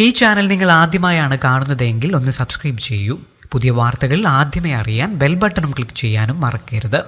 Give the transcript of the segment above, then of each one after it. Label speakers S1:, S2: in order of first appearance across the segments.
S1: ഈ ചാനൽ നിങ്ങൾ ആദ്യമായാണ് കാണുന്നതെങ്കിൽ ഒന്ന് സബ്സ്ക്രൈബ് ചെയ്യൂ. പുതിയ വാർത്തകൾ ആദ്യമേ അറിയാൻ ബെൽ ബട്ടണും ക്ലിക്ക് ചെയ്യാനും മറക്കരുത്.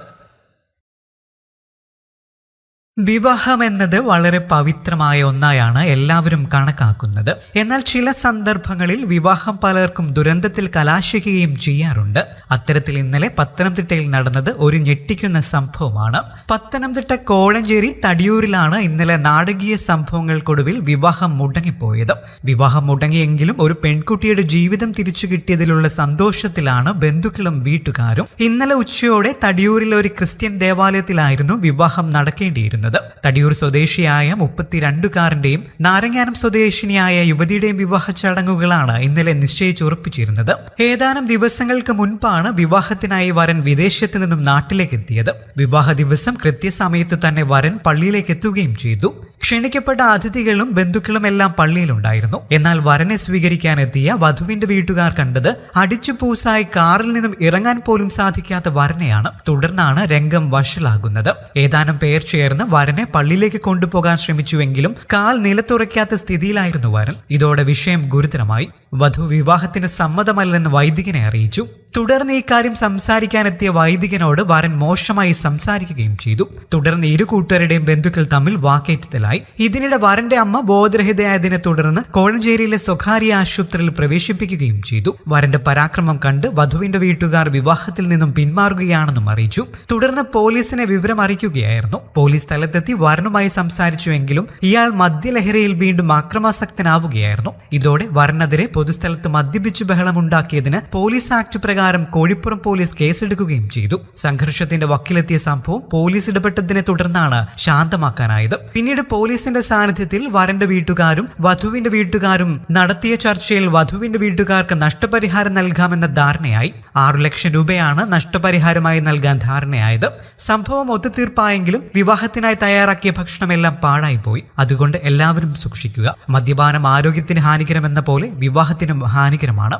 S1: വിവാഹം എന്നത് വളരെ പവിത്രമായ ഒന്നായാണ് എല്ലാവരും കണക്കാക്കുന്നത്. എന്നാൽ ചില സന്ദർഭങ്ങളിൽ വിവാഹം പലർക്കും ദുരന്തത്തിൽ കലാശിക്കുകയും ചെയ്യാറുണ്ട്. അത്തരത്തിൽ ഇന്നലെ പത്തനംതിട്ടയിൽ നടന്നത് ഒരു ഞെട്ടിക്കുന്ന സംഭവമാണ്. പത്തനംതിട്ട കോഴഞ്ചേരി തടിയൂരിലാണ് ഇന്നലെ നാടകീയ സംഭവങ്ങൾക്കൊടുവിൽ വിവാഹം മുടങ്ങിപ്പോയത്. വിവാഹം മുടങ്ങിയെങ്കിലും ഒരു പെൺകുട്ടിയുടെ ജീവിതം തിരിച്ചു കിട്ടിയതിലുള്ള സന്തോഷത്തിലാണ് ബന്ധുക്കളും വീട്ടുകാരും. ഇന്നലെ ഉച്ചയോടെ തടിയൂരിലെ ഒരു ക്രിസ്ത്യൻ ദേവാലയത്തിലായിരുന്നു വിവാഹം നടക്കേണ്ടിയിരുന്നത്. തടിയൂർ സ്വദേശിയായ മുപ്പത്തിരണ്ടുകാരന്റെയും നാരങ്ങാനം സ്വദേശിനിയായ യുവതിയുടെയും വിവാഹ ചടങ്ങുകളാണ് ഇന്നലെ നിശ്ചയിച്ചുറപ്പിച്ചിരുന്നത് ഏതാനും ദിവസങ്ങൾക്ക് മുൻപാണ് വിവാഹത്തിനായി വരൻ വിദേശത്ത് നിന്നും നാട്ടിലേക്ക് എത്തിയത്. വിവാഹ ദിവസം കൃത്യസമയത്ത് തന്നെ വരൻ പള്ളിയിലേക്ക് എത്തുകയും ചെയ്തു. ക്ഷണിക്കപ്പെട്ട അതിഥികളും ബന്ധുക്കളും എല്ലാം പള്ളിയിലുണ്ടായിരുന്നു. എന്നാൽ വരനെ സ്വീകരിക്കാനെത്തിയ വധുവിന്റെ വീട്ടുകാർ കണ്ടത് അടിച്ചു പൂസായി കാറിൽ നിന്നും ഇറങ്ങാൻ പോലും സാധിക്കാത്ത വരനെയാണ്. തുടർന്നാണ് രംഗം വഷളാകുന്നത്. ഏതാനും പേർ ചേർന്ന് വരനെ പള്ളിയിലേക്ക് കൊണ്ടുപോകാൻ ശ്രമിച്ചുവെങ്കിലും കാൽ നിലത്തുറയ്ക്കാത്ത സ്ഥിതിയിലായിരുന്നു വരൻ. ഇതോടെ വിഷയം ഗുരുതരമായി. വധു വിവാഹത്തിന് സമ്മതമല്ലെന്ന് വൈദികനെ അറിയിച്ചു. തുടർന്ന് ഈ ഇക്കാര്യം സംസാരിക്കാനെത്തിയ വൈദികനോട് വരൻ മോശമായി സംസാരിക്കുകയും ചെയ്തു. തുടർന്ന് ഇരു കൂട്ടുകാരുടെയും ബന്ധുക്കൾ തമ്മിൽ വാക്കേറ്റത്തിലായി. ഇതിനിടെ വരന്റെ അമ്മ ബോധരഹിതയായതിനെ തുടർന്ന് കോഴഞ്ചേരിയിലെ സ്വകാര്യ ആശുപത്രിയിൽ പ്രവേശിപ്പിക്കുകയും ചെയ്തു. വരന്റെ പരാക്രമം കണ്ട് വധുവിന്റെ വീട്ടുകാർ വിവാഹത്തിൽ നിന്നും പിന്മാറുകയാണെന്നും അറിയിച്ചു. തുടർന്ന് പോലീസിനെ വിവരം അറിയിക്കുകയായിരുന്നു. പോലീസ് സ്ഥലത്തെത്തി വരനുമായി സംസാരിച്ചുവെങ്കിലും ഇയാൾ മദ്യലഹരിയിൽ വീണ്ടും ആക്രമാസക്തനാവുകയായിരുന്നു. ഇതോടെ വരനെതിരെ പൊതുസ്ഥലത്ത് മദ്യപിച്ചു ബഹളമുണ്ടാക്കിയതിന് പോലീസ് ആക്ട് പ്രകാരം കോഴിപ്പുറം പോലീസ് കേസെടുക്കുകയും ചെയ്തു. സംഘർഷത്തിന്റെ വക്കിലെത്തിയ സംഭവം പോലീസ് ഇടപെട്ടതിനെ തുടർന്നാണ് ശാന്തമാക്കാനായത്. പിന്നീട് പോലീസിന്റെ സാന്നിധ്യത്തിൽ വരന്റെ വീട്ടുകാരും വധുവിന്റെ വീട്ടുകാരും നടത്തിയ ചർച്ചയിൽ വധുവിന്റെ വീട്ടുകാർക്ക് നഷ്ടപരിഹാരം നൽകാമെന്ന ധാരണയായി. ആറു ലക്ഷം രൂപയാണ് നഷ്ടപരിഹാരമായി നൽകാൻ ധാരണയായത്. സംഭവം ഒത്തുതീർപ്പായെങ്കിലും വിവാഹത്തിനായി തയ്യാറാക്കിയ ഭക്ഷണമെല്ലാം പാഴായി പോയി അതുകൊണ്ട് എല്ലാവരും സൂക്ഷിക്കുക. മദ്യപാനം ആരോഗ്യത്തിന് ഹാനികരമെന്ന പോലെ വിവാഹത്തിനും ഹാനികരമാണ്.